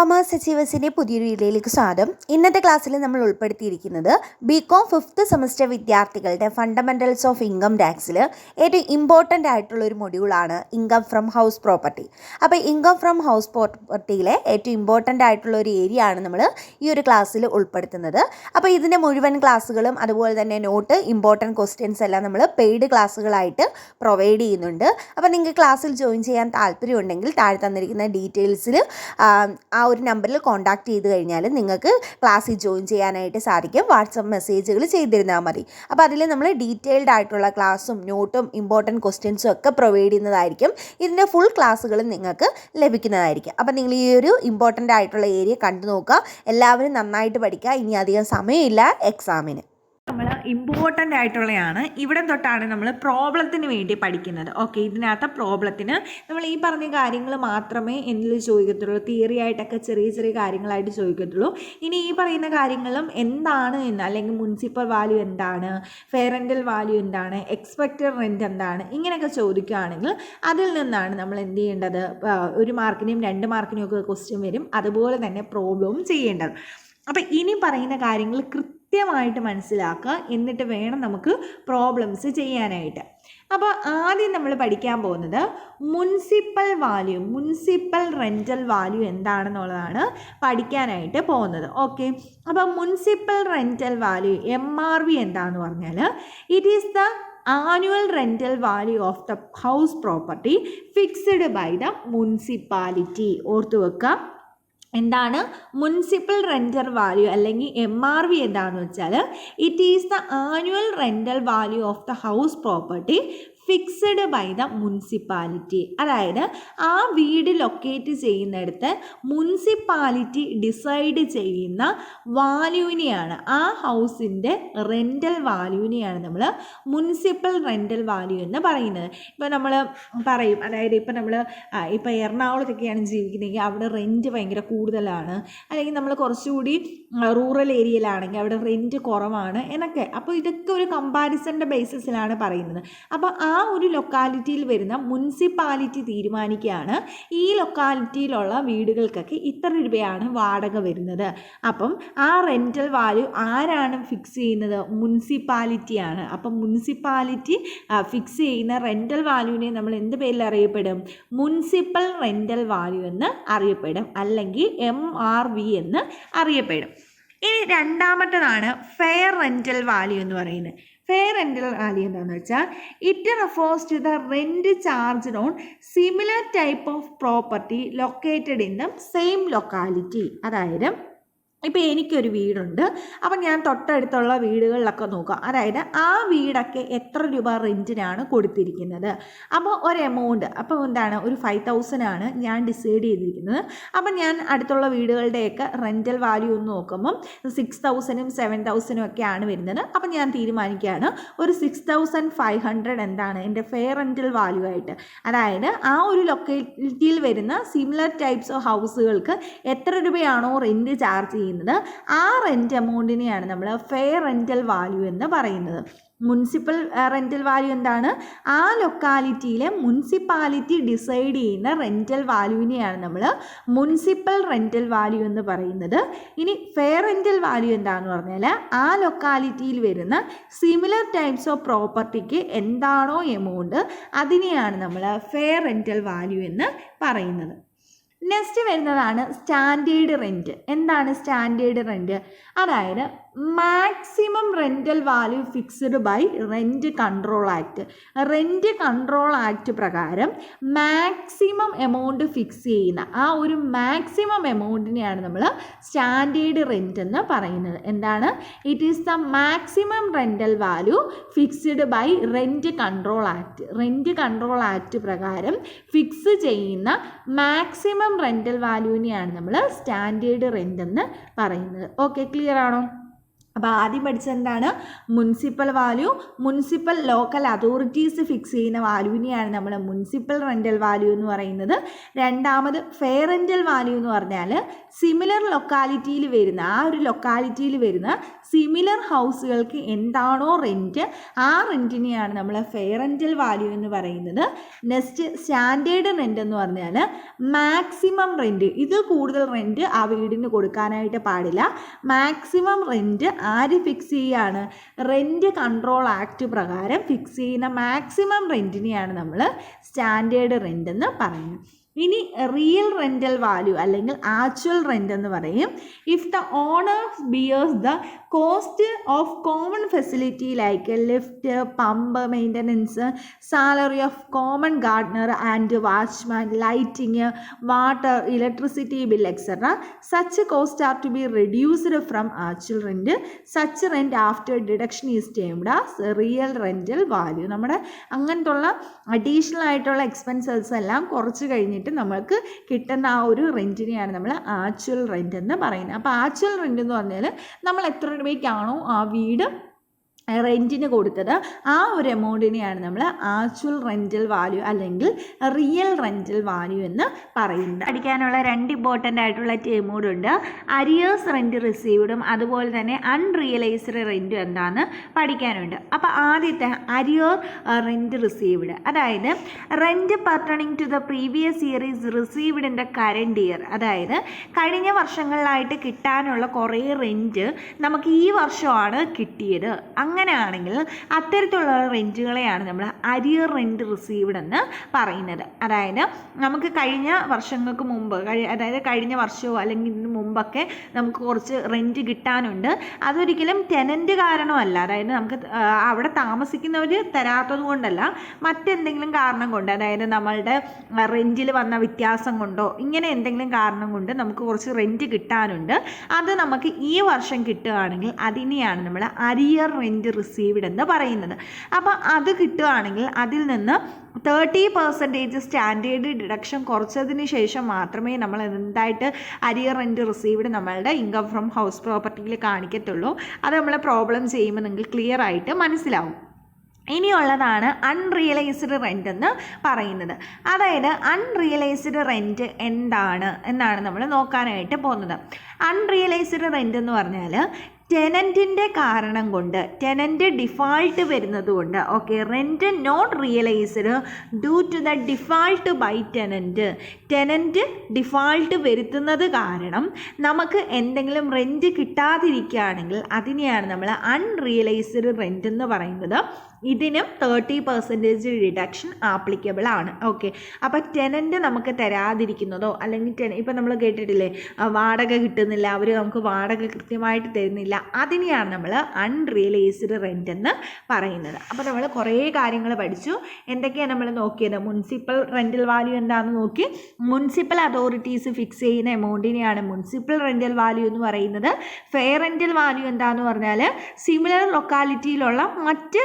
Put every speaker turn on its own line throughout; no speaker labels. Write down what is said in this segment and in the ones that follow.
Commerce അച്ചീവേഴ്സിന്റെ പുതിയൊരു വീഡിയോയിലേക്ക് സ്വാഗതം. ഇന്നത്തെ ക്ലാസ്സിൽ നമ്മൾ ഉൾപ്പെടുത്തിയിരിക്കുന്നത് ബി കോം ഫിഫ്ത്ത് സെമസ്റ്റർ വിദ്യാർത്ഥികളുടെ ഫണ്ടമെന്റൽസ് ഓഫ് ഇൻകം ടാക്സിൽ ഏറ്റവും ഇമ്പോർട്ടന്റ് ആയിട്ടുള്ള ഒരു മൊഡ്യൂളാണ് ഇൻകം ഫ്രം ഹൗസ് പ്രോപ്പർട്ടി അപ്പോൾ ഇൻകം ഫ്രം ഹൗസ് പ്രോപ്പർട്ടിയിലെ ഏറ്റവും ഇമ്പോർട്ടന്റ് ആയിട്ടുള്ള ഒരു ഏരിയ ആണ് നമ്മൾ ഈ ഒരു ക്ലാസ്സിൽ ഉൾപ്പെടുത്തുന്നത്. അപ്പോൾ ഇതിന്റെ മുഴുവൻ ക്ലാസ്സുകളും അതുപോലെ തന്നെ നോട്ട് ഇമ്പോർട്ടന്റ് ക്വസ്റ്റ്യൻസ് എല്ലാം നമ്മൾ പെയ്ഡ് ക്ലാസ്സുകളായിട്ട് പ്രൊവൈഡ് ചെയ്യുന്നുണ്ട്. അപ്പോൾ നിങ്ങൾക്ക് ക്ലാസ്സിൽ ജോയിൻ ചെയ്യാൻ താല്പര്യമുണ്ടെങ്കിൽ താഴെ തന്നിരിക്കുന്ന ഡീറ്റെയിൽസിൽ ആ ഒരു നമ്പറിൽ കോൺടാക്ട് ചെയ്ത് കഴിഞ്ഞാൽ നിങ്ങൾക്ക് ക്ലാസ്സിൽ ജോയിൻ ചെയ്യാനായിട്ട് സാധിക്കും. വാട്സപ്പ് മെസ്സേജുകൾ ചെയ്തിരുന്നാൽ മതി. അപ്പോൾ അതിൽ നമ്മൾ ഡീറ്റെയിൽഡ് ആയിട്ടുള്ള ക്ലാസ്സും നോട്ടും ഇമ്പോർട്ടന്റ് ക്വസ്റ്റ്യൻസും ഒക്കെ പ്രൊവൈഡ് ചെയ്യുന്നതായിരിക്കും. ഇതിന്റെ ഫുൾ ക്ലാസ്സുകളും നിങ്ങൾക്ക് ലഭിക്കുന്നതായിരിക്കും. അപ്പോൾ നിങ്ങൾ ഈ ഒരു ഇമ്പോർട്ടന്റ് ആയിട്ടുള്ള ഏരിയ കണ്ടു നോക്കുക എല്ലാവരും നന്നായിട്ട് പഠിക്കുക. ഇനി അധികം സമയമില്ല. എക്സാമിന്
നമ്മൾ ഇമ്പോർട്ടന്റ് ആയിട്ടുള്ളതാണ് ഇവിടെ തൊട്ടാണ് നമ്മൾ പ്രോബ്ലത്തിന് വേണ്ടി പഠിക്കുന്നത്. ഓക്കെ ഇതിനകത്ത് പ്രോബ്ലത്തിന് നമ്മൾ ഈ പറഞ്ഞ കാര്യങ്ങൾ മാത്രമേ എന്നിൽ ചോദിക്കത്തുള്ളൂ. തിയറി ആയിട്ടൊക്കെ ചെറിയ ചെറിയ കാര്യങ്ങളായിട്ട് ചോദിക്കത്തുള്ളൂ. ഇനി ഈ പറയുന്ന കാര്യങ്ങളും എന്താണ് എന്ന് അല്ലെങ്കിൽ മുനിസിപ്പൽ വാല്യൂ എന്താണ് ഫെയറന്റൽ വാല്യൂ എന്താണ് എക്സ്പെക്റ്റഡ് റെന്റ് എന്താണ് ഇങ്ങനെയൊക്കെ ചോദിക്കുകയാണെങ്കിൽ അതിൽ നിന്നാണ് നമ്മൾ എന്ത് ചെയ്യേണ്ടത്? ഒരു മാർക്കിനെയും രണ്ട് മാർക്കിനെയും ഒക്കെ ക്വസ്റ്റ്യൻ വരും. അതുപോലെ തന്നെ പ്രോബ്ലവും ചെയ്യേണ്ടത്. അപ്പം ഇനി പറയുന്ന കാര്യങ്ങൾ കൃത്യമായിട്ട് മനസ്സിലാക്കുക. എന്നിട്ട് വേണം നമുക്ക് പ്രോബ്ലംസ് ചെയ്യാനായിട്ട്. അപ്പോൾ ആദ്യം നമ്മൾ പഠിക്കാൻ പോകുന്നത് municipal value municipal rental value എന്താണെന്നുള്ളതാണ് പഠിക്കാനായിട്ട് പോകുന്നത്. ഓക്കെ അപ്പോൾ municipal rental value M R V എന്താണെന്ന് പറഞ്ഞാൽ it is the annual rental value of the house property fixed by the municipality ഓർത്തു വെക്കുക എന്താണ്? മുനിസിപ്പൽ റെന്റൽ വാല്യൂ അല്ലെങ്കിൽ എം ആർ വി എന്താണെന്ന് വെച്ചാൽ it is the annual rental value of the house property fixed by the municipality അതായത് ആ വീട് locate ചെയ്യുന്നിടത്ത് മുനിസിപ്പാലിറ്റി ഡിസൈഡ് ചെയ്യുന്ന വാല്യൂവിനെയാണ് ആ ഹൗസിന്റെ റെന്റൽ വാല്യൂവിനെയാണ് നമ്മൾ മുനിസിപ്പൽ റെന്റൽ വാല്യൂ എന്ന് പറയുന്നത്. ഇപ്പോൾ നമ്മൾ പറയും അതായത് ഇപ്പോൾ നമ്മൾ ഇപ്പോൾ എറണാകുളത്തൊക്കെയാണ് ജീവിക്കുന്നതെങ്കിൽ അവിടെ റെന്റ് ഭയങ്കര കൂടുതലാണ്. അല്ലെങ്കിൽ നമ്മൾ കുറച്ചുകൂടി റൂറൽ ഏരിയയിലാണെങ്കിൽ അവിടെ റെന്റ് കുറവാണ് എന്നൊക്കെ. അപ്പോൾ ഇതൊക്കെ ഒരു കമ്പാരിസന്റെ ബേസിസിലാണ് പറയുന്നത്. അപ്പോൾ ആ ഒരു ലൊക്കാലിറ്റിയിൽ വരുന്ന മുനിസിപ്പാലിറ്റി തീരുമാനിക്കുകയാണ്. ഈ ലൊക്കാലിറ്റിയിലുള്ള വീടുകൾക്കൊക്കെ ഇത്ര രൂപയാണ് വാടക വരുന്നത്. അപ്പം ആ റെന്റൽ വാല്യൂ ആരാണ് ഫിക്സ് ചെയ്യുന്നത്? മുനിസിപ്പാലിറ്റിയാണ് അപ്പം മുനിസിപ്പാലിറ്റി ഫിക്സ് ചെയ്യുന്ന റെന്റൽ വാല്യൂവിനെ നമ്മൾ എന്ത് പേരിൽ അറിയപ്പെടും? മുനിസിപ്പൽ റെന്റൽ വാല്യൂ എന്ന് അറിയപ്പെടും. അല്ലെങ്കിൽ എം ആർ വി എന്ന് അറിയപ്പെടും. ഇനി രണ്ടാമത്തേതാണ് ഫെയർ റെന്റൽ വാല്യൂ എന്ന് പറയുന്നത്. ഫെയർ റെന്റൽ വാല്യൂ എന്താണെന്ന് വെച്ചാൽ it refers to the rent charge on similar type of property located in the same locality അതായത് ഇപ്പോൾ എനിക്കൊരു വീടുണ്ട്. അപ്പം ഞാൻ തൊട്ടടുത്തുള്ള വീടുകളിലൊക്കെ നോക്കാം. അതായത് ആ വീടൊക്കെ എത്ര രൂപ റെന്റിനാണ് കൊടുത്തിരിക്കുന്നത്? അപ്പോൾ ഒരു എമൗണ്ട് അപ്പോൾ എന്താണ്? ഒരു ഫൈവ് തൗസൻഡ് ആണ് ഞാൻ ഡിസൈഡ് ചെയ്തിരിക്കുന്നത്. അപ്പം ഞാൻ അടുത്തുള്ള വീടുകളുടെയൊക്കെ റെന്റൽ വാല്യൂ ഒന്ന് നോക്കുമ്പം സിക്സ് തൗസൻഡും സെവൻ തൗസൻഡും ഒക്കെയാണ് വരുന്നത്. അപ്പം ഞാൻ തീരുമാനിക്കുകയാണ് ഒരു സിക്സ് തൗസൻഡ് ഫൈവ് ഹൺഡ്രഡ് എന്താണ് എന്റെ ഫെയർ റെന്റൽ വാല്യൂ ആയിട്ട്? അതായത് ആ ഒരു ലൊക്കേറ്റിയിൽ വരുന്ന സിമിലർ ടൈപ്സ് ഓഫ് ഹൗസുകൾക്ക് എത്ര രൂപയാണോ റെന്റ് ചാർജ് ചെയ്യുന്നത്? ആ റെന്റ് എമൗണ്ടിനെയാണ് നമ്മൾ ഫെയർ റെന്റൽ വാല്യൂ എന്ന് പറയുന്നത്. മുനിസിപ്പൽ റെന്റൽ വാല്യൂ എന്താണ്? ആ ലൊക്കാലിറ്റിയിലെ മുനിസിപ്പാലിറ്റി ഡിസൈഡ് ചെയ്യുന്ന റെന്റൽ വാല്യൂവിനെയാണ് നമ്മൾ മുനിസിപ്പൽ റെന്റൽ വാല്യൂ എന്ന് പറയുന്നത്. ഇനി ഫെയർ റെന്റൽ വാല്യൂ എന്താണെന്ന് പറഞ്ഞാൽ ആ ലൊക്കാലിറ്റിയിൽ വരുന്ന സിമിലർ ടൈപ്സ് ഓഫ് പ്രോപ്പർട്ടിക്ക് എന്താണോ എമൗണ്ട് അതിനെയാണ് നമ്മൾ ഫെയർ റെന്റൽ വാല്യൂ എന്ന് പറയുന്നത്. നെക്സ്റ്റ് വരുന്നതാണ് സ്റ്റാൻഡേർഡ് റെന്റ് എന്താണ് സ്റ്റാൻഡേർഡ് റെന്റ് അതായത് maximum rental value fixed by rent control act rent control act പ്രകാരം മാക്സിമം എമൗണ്ട് ഫിക്സ് ചെയ്യുന്ന ആ ഒരു മാക്സിമം എമൗണ്ടിനെയാണ് നമ്മൾ സ്റ്റാൻഡേർഡ് റെന്റ് എന്ന് പറയുന്നത്. എന്താണ്? It is the maximum rental value fixed by rent control act rent control act പ്രകാരം fix ചെയ്യുന്ന മാക്സിമം റെന്റൽ വാല്യൂവിനെയാണ് നമ്മൾ സ്റ്റാൻഡേർഡ് റെന്റ് എന്ന് പറയുന്നത്. ഓക്കെ ക്ലിയർ ആണോ? അപ്പോൾ ആദ്യം പഠിച്ചെന്താണ് municipal value municipal local authorities fix ചെയ്യുന്ന വാല്യൂവിനെയാണ് നമ്മൾ മുനിസിപ്പൽ റെന്റൽ വാല്യൂ എന്ന് പറയുന്നത്. രണ്ടാമത് ഫെയർ റെന്റൽ വാല്യൂ എന്ന് പറഞ്ഞാൽ സിമിലർ ലൊക്കാലിറ്റിയിൽ വരുന്ന ആ ഒരു ലൊക്കാലിറ്റിയിൽ വരുന്ന സിമിലർ ഹൗസുകൾക്ക് എന്താണോ റെന്റ് ആ റെന്റിനെയാണ് നമ്മൾ ഫെയർ റെന്റൽ വാല്യൂ എന്ന് പറയുന്നത്. നെക്സ്റ്റ് സ്റ്റാൻഡേർഡ് റെന്റ് എന്ന് പറഞ്ഞാൽ മാക്സിമം റെന്റ് ഇത് കൂടുതൽ റെന്റ് ആ വീടിന് കൊടുക്കാനായിട്ട് പാടില്ല. മാക്സിമം റെന്റ് ആര് ഫിക്സ് ചെയ്യുകയാണ് റെന്റ് കൺട്രോൾ ആക്ട് പ്രകാരം ഫിക്സ് ചെയ്യുന്ന മാക്സിമം റെന്റിനെയാണ് നമ്മൾ സ്റ്റാൻഡേർഡ് റെന്റ് എന്ന് പറയുന്നത്. ഇനി റിയൽ റെന്റൽ വാല്യൂ അല്ലെങ്കിൽ ആക്ച്വൽ റെന്റ് എന്ന് പറയും. If the owner bears the cost of common facility like lift pump maintenance salary of common gardener and watchman lighting water electricity bill etcetera such cost are to be reduced from actual rent such rent after deduction is termed as real rental value നമ്മുടെ അങ്ങനത്തുള്ള additional ആയിട്ടുള്ള expenses എല്ലാം കുറച്ച് കഴിഞ്ഞിട്ട് നമ്മൾക്ക് കിട്ടുന്ന ആ ഒരു റെന്റിനെയാണ് നമ്മൾ ആച്വൽ റെന്റ് എന്ന് പറയുന്നത്. അപ്പോൾ ആച്വൽ റെന്റ് എന്ന് പറഞ്ഞാൽ നമ്മൾ എത്ര രൂപയ്ക്കാണോ ആ വീട് റെന്റിന് കൊടുത്തത്. ആ ഒരു എമൗണ്ടിനെയാണ് നമ്മൾ ആക്ച്വൽ റെന്റൽ വാല്യൂ അല്ലെങ്കിൽ റിയൽ റെന്റൽ വാല്യൂ എന്ന് പറയുന്നത്. പഠിക്കാനുള്ള രണ്ട് ഇമ്പോർട്ടന്റ് ആയിട്ടുള്ള ടേമുകളുണ്ട് അരിയേഴ്സ് റെന്റ് റിസീവ്ഡും അതുപോലെ തന്നെ അൺറിയലൈസ്ഡ് റെന്റും എന്താണെന്ന് പഠിക്കാനുണ്ട്. അപ്പോൾ ആദ്യത്തെ അരിയർ റെന്റ് റിസീവ്ഡ് അതായത് rent pertaining to the previous year is received in the current year അതായത് കഴിഞ്ഞ വർഷങ്ങളിലായിട്ട് കിട്ടാനുള്ള കുറേ റെന്റ് നമുക്ക് ഈ വർഷമാണ് കിട്ടിയത്. അങ്ങനെയാണെങ്കിൽ അത്തരത്തിലുള്ള റെന്റുകളെയാണ് നമ്മൾ അരിയർ റെന്റ് റിസീവ്ഡ് എന്ന് പറയുന്നത്. അതായത് നമുക്ക് കഴിഞ്ഞ വർഷങ്ങൾക്ക് മുമ്പ് അതായത് കഴിഞ്ഞ വർഷമോ അല്ലെങ്കിൽ ഇതിന് മുമ്പൊക്കെ നമുക്ക് കുറച്ച് റെന്റ് കിട്ടാനുണ്ട്. അതൊരിക്കലും ടെനന്റ് കാരണമല്ല. അതായത് നമുക്ക് അവിടെ താമസിക്കുന്നവർ തരാത്തത് കൊണ്ടല്ല. മറ്റെന്തെങ്കിലും കാരണം കൊണ്ട് അതായത് നമ്മളുടെ റെന്റിൽ വന്ന വ്യത്യാസം കൊണ്ടോ ഇങ്ങനെ എന്തെങ്കിലും കാരണം കൊണ്ട് നമുക്ക് കുറച്ച് റെന്റ് കിട്ടാനുണ്ട്. അത് നമുക്ക് ഈ വർഷം കിട്ടുകയാണെങ്കിൽ അതിനെയാണ് നമ്മൾ അരിയർ റെന്റ് റിസീവ്ഡ് എന്ന് പറയുന്നത്. അപ്പോൾ അത് കിട്ടുകയാണെങ്കിൽ അതിൽ നിന്ന് തേർട്ടി പെർസെന്റേജ് സ്റ്റാൻഡേർഡ് ഡിഡക്ഷൻ കുറച്ചതിന് ശേഷം മാത്രമേ നമ്മൾ എന്തായിട്ട് അരിയർ റെന്റ് റിസീവ്ഡ് നമ്മളുടെ ഇൻകം ഫ്രം ഹൗസ് പ്രോപ്പർട്ടിയിൽ കാണിക്കത്തുള്ളൂ. അത് നമ്മൾ പ്രോബ്ലം ചെയ്യുമ്പോൾ നിങ്ങൾക്ക് ക്ലിയർ ആയിട്ട് മനസ്സിലാവും. ഇനിയുള്ളതാണ് അൺറിയലൈസ്ഡ് റെന്റ് എന്ന് പറയുന്നത്. അതായത് അൺറിയലൈസ്ഡ് റെന്റ് എന്താണ് എന്നാണ് നമ്മൾ നോക്കാനായിട്ട് പോകുന്നത്. അൺറിയലൈസ്ഡ് റെന്റ് എന്ന് പറഞ്ഞാൽ ടെനന്റിന്റെ കാരണം കൊണ്ട് ടെനന്റ് ഡിഫാൾട്ട് വരുന്നത് കൊണ്ട് okay rent not realised due to the default by tenant tenant default വരുത്തുന്നത് കാരണം നമുക്ക് എന്തെങ്കിലും റെന്റ് കിട്ടാതിരിക്കുകയാണെങ്കിൽ അതിനെയാണ് നമ്മൾ അൺറിയലൈസ്ഡ് റെന്റ് എന്ന് പറയുന്നത്. ഇതിനും തേർട്ടി പെർസെന്റേജ് റിഡക്ഷൻ ആപ്ലിക്കബിൾ ആണ്. ഓക്കെ അപ്പോൾ ടെനന്റ് നമുക്ക് തരാതിരിക്കുന്നതോ അല്ലെങ്കിൽ ടെ ഇപ്പം നമ്മൾ കേട്ടിട്ടില്ലേ വാടക കിട്ടുന്നില്ല അവർ നമുക്ക് വാടക കൃത്യമായിട്ട് തരുന്നില്ല അതിനെയാണ് നമ്മൾ അൺറിയലൈസ്ഡ് റെന്റ് എന്ന് പറയുന്നത്. അപ്പോൾ നമ്മൾ കുറേ കാര്യങ്ങൾ പഠിച്ചു. എന്തൊക്കെയാണ് നമ്മൾ നോക്കിയത്? മുനിസിപ്പൽ റെന്റൽ വാല്യൂ എന്താണെന്ന് നോക്കി. മുനിസിപ്പൽ അതോറിറ്റീസ് ഫിക്സ് ചെയ്യുന്ന എമൗണ്ടിനെയാണ് മുനിസിപ്പൽ റെന്റൽ വാല്യൂ എന്ന് പറയുന്നത്. ഫെയർ റെന്റൽ വാല്യൂ എന്താണെന്ന് പറഞ്ഞാൽ സിമിലർ ലൊക്കാലിറ്റിയിലുള്ള മറ്റ്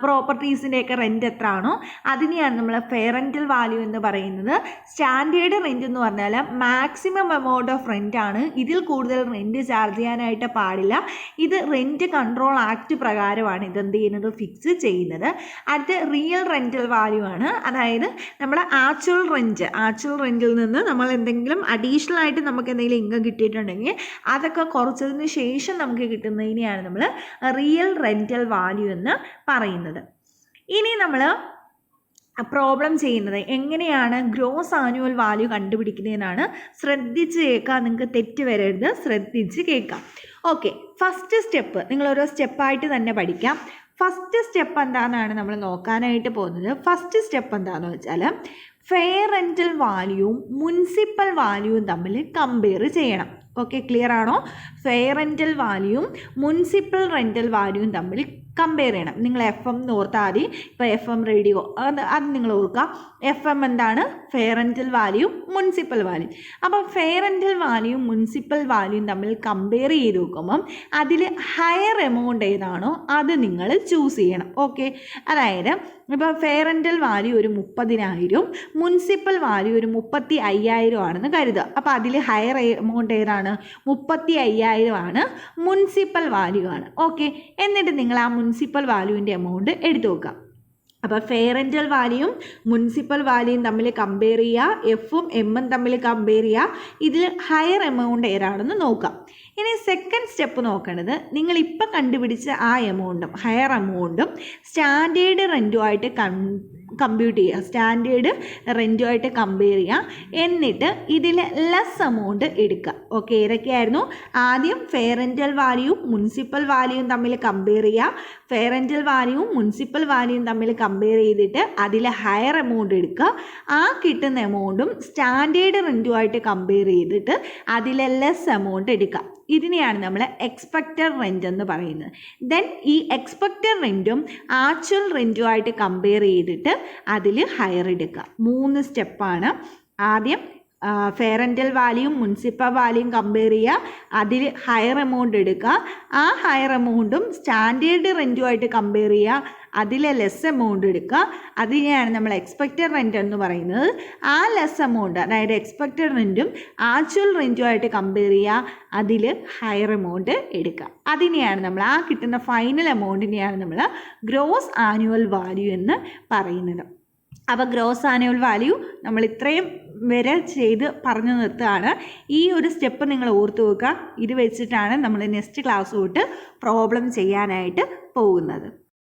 പ്രോപ്പർട്ടീസിന്റെയൊക്കെ റെന്റ് എത്ര ആണോ അതിനെയാണ് നമ്മൾ ഫെയർ റെന്റൽ വാല്യൂ എന്ന് പറയുന്നത്. സ്റ്റാൻഡേർഡ് റെന്റ് എന്ന് പറഞ്ഞാൽ മാക്സിമം എമൗണ്ട് ഓഫ് റെന്റ് ആണ്. ഇതിൽ കൂടുതൽ റെന്റ് ചാർജ് ചെയ്യാനായിട്ട് പാടില്ല. ഇത് റെന്റ് കൺട്രോൾ ആക്ട് പ്രകാരമാണ് ഇത് എന്ത് ചെയ്യുന്നത്? ഫിക്സ് ചെയ്യുന്നത്. അടുത്ത റിയൽ റെന്റൽ വാല്യൂ ആണ്. അതായത് നമ്മുടെ ആക്ച്വൽ റെന്റ് ആക്ച്വൽ റെന്റിൽ നിന്ന് നമ്മൾ എന്തെങ്കിലും അഡീഷണൽ ആയിട്ട് നമുക്ക് എന്തെങ്കിലും ഇൻകം കിട്ടിയിട്ടുണ്ടെങ്കിൽ അതൊക്കെ കുറച്ചതിന് ശേഷം നമുക്ക് കിട്ടുന്നതിനെയാണ് നമ്മൾ റിയൽ റെന്റൽ വാല്യൂ എന്ന് പറയുന്നത് ഇനി നമ്മൾ പ്രോബ്ലം ചെയ്യുന്നത് എങ്ങനെയാണ് ഗ്രോസ് ആനുവൽ വാല്യൂ കണ്ടുപിടിക്കുന്നതെന്നാണ് ശ്രദ്ധിച്ച് കേൾക്കുക നിങ്ങൾക്ക് തെറ്റ് വരരുത് ശ്രദ്ധിച്ച് കേൾക്കാം. ഓക്കെ ഫസ്റ്റ് സ്റ്റെപ്പ് നിങ്ങൾ ഓരോ സ്റ്റെപ്പായിട്ട് തന്നെ പഠിക്കാം. ഫസ്റ്റ് സ്റ്റെപ്പ് എന്താണെന്നാണ് നമ്മൾ നോക്കാനായിട്ട് പോകുന്നത്. ഫസ്റ്റ് സ്റ്റെപ്പ് എന്താണെന്ന് വെച്ചാൽ ഫെയർ റെന്റൽ വാല്യൂവും മുനിസിപ്പൽ വാല്യൂവും തമ്മിൽ കമ്പയർ ചെയ്യണം. ഓക്കെ ക്ലിയർ ആണോ? ഫെയർ റെന്റൽ വാല്യൂവും മുനിസിപ്പൽ റെന്റൽ വാല്യൂവും തമ്മിൽ കമ്പയർ ചെയ്യണം. നിങ്ങൾ എഫ് എം എന്ന് ഓർത്താൽ മതി. ഇപ്പോൾ എഫ് എം റേഡിയോ അത് അത് നിങ്ങൾ ഓർക്കുക. എഫ് എം എന്താണ്? ഫെയറന്റൽ വാല്യൂ മുനിസിപ്പൽ വാല്യൂ അപ്പോൾ ഫെയറന്റൽ വാല്യൂ മുനിസിപ്പൽ വാല്യൂയും തമ്മിൽ കമ്പയർ ചെയ്ത് നോക്കുമ്പം അതിൽ ഹയർ എമൗണ്ട് ഏതാണോ അത് നിങ്ങൾ ചൂസ് ചെയ്യണം. ഓക്കെ അതായത് ഇപ്പോൾ ഫെയറന്റൽ വാല്യൂ ഒരു മുപ്പതിനായിരം മുനിസിപ്പൽ വാല്യൂ ഒരു മുപ്പത്തി അയ്യായിരം ആണെന്ന് കരുതുക. അപ്പോൾ അതിൽ ഹയർ എമൗണ്ട് ഏതാണ്? മുപ്പത്തി അയ്യായിരം ആണ് മുനിസിപ്പൽ വാല്യൂ ആണ്. ഓക്കെ എന്നിട്ട് നിങ്ങൾ ആ മുനിസിപ്പൽ വാല്യൂവിന്റെ എമൗണ്ട് എടുത്തു വെക്കുക. അപ്പോൾ ഫെയർ റെന്റൽ വാല്യൂയും മുനിസിപ്പൽ വാല്യൂയും തമ്മിൽ കമ്പയർ ചെയ്യുക എഫും എമ്മും തമ്മിൽ കമ്പയർ ചെയ്യുക ഇതിൽ ഹയർ എമൗണ്ട് ഏതാണെന്ന് നോക്കാം ഇനി സെക്കൻഡ് സ്റ്റെപ്പ് നോക്കേണ്ടത് നിങ്ങൾ ഇപ്പം കണ്ടുപിടിച്ച ആ എമൗണ്ടും ഹയർ എമൗണ്ടും സ്റ്റാൻഡേർഡ് റെന്റുമായിട്ട് കം കമ്പ്യൂട്ട് ചെയ്യുക. സ്റ്റാൻഡേർഡ് റെന്റുമായിട്ട് കമ്പയർ ചെയ്യുക. എന്നിട്ട് ഇതിൽ ലെസ് എമൗണ്ട് എടുക്കുക. ഓക്കെ ഏതൊക്കെയായിരുന്നു ആദ്യം ഫെയർ റെന്റൽ വാല്യൂ മുനിസിപ്പൽ വാല്യൂവും തമ്മിൽ കമ്പയർ ചെയ്യുക. ഫെയർ റെന്റൽ വാല്യൂവും മുനിസിപ്പൽ വാല്യൂവും തമ്മിൽ കമ്പയർ ചെയ്തിട്ട് അതിൽ ഹയർ എമൗണ്ട് എടുക്കുക. ആ കിട്ടുന്ന എമൗണ്ടും സ്റ്റാൻഡേർഡ് റെന്റുമായിട്ട് കമ്പയർ ചെയ്തിട്ട് അതിലെ ലെസ് എമൗണ്ട് എടുക്കുക. ഇതിനെയാണ് നമ്മൾ എക്സ്പെക്റ്റഡ് റെന്റ് എന്ന് പറയുന്നത്. ദെൻ ഈ എക്സ്പെക്റ്റഡ് റെന്റും ആക്ച്വൽ റെന്റുമായിട്ട് കമ്പയർ ചെയ്തിട്ട് അതിൽ ഹയർ എടുക്കുക. മൂന്ന് സ്റ്റെപ്പാണ് ആദ്യം ഫെയറന്റൽ വാലിയും മുനിസിപ്പൽ വാലിയും കമ്പയർ ചെയ്യുക. അതിൽ ഹയർ എമൗണ്ട് എടുക്കുക. ആ ഹയർ എമൗണ്ടും സ്റ്റാൻഡേർഡ് റെന്റുമായിട്ട് കമ്പയർ ചെയ്യുക. അതിലെ ലെസ് എമൗണ്ട് എടുക്കുക. അതിനെയാണ് നമ്മൾ എക്സ്പെക്റ്റഡ് റെന്റ് എന്ന് പറയുന്നത്. ആ ലെസ് എമൗണ്ട് അതായത് എക്സ്പെക്റ്റഡ് റെന്റും ആക്ച്വൽ റെന്റുമായിട്ട് കമ്പയർ ചെയ്യുക. അതിൽ ഹയർ എമൗണ്ട് എടുക്കുക. അതിനെയാണ് നമ്മൾ ആ കിട്ടുന്ന ഫൈനൽ എമൗണ്ടിനെയാണ് നമ്മൾ ഗ്രോസ് ആനുവൽ വാല്യൂ എന്ന് പറയുന്നത്. അപ്പോൾ ഗ്രോസ് ആനുവൽ വാല്യൂ നമ്മൾ ഇത്രയും വരെ ചെയ്ത് പറഞ്ഞു നിർത്തുകയാണ്. ഈ ഒരു സ്റ്റെപ്പ് നിങ്ങൾ ഓർത്ത് വെക്കുക. ഇത് വെച്ചിട്ടാണ് നമ്മൾ നെക്സ്റ്റ് ക്ലാസ് തൊട്ട് പ്രോബ്ലം ചെയ്യാനായിട്ട് പോകുന്നത്.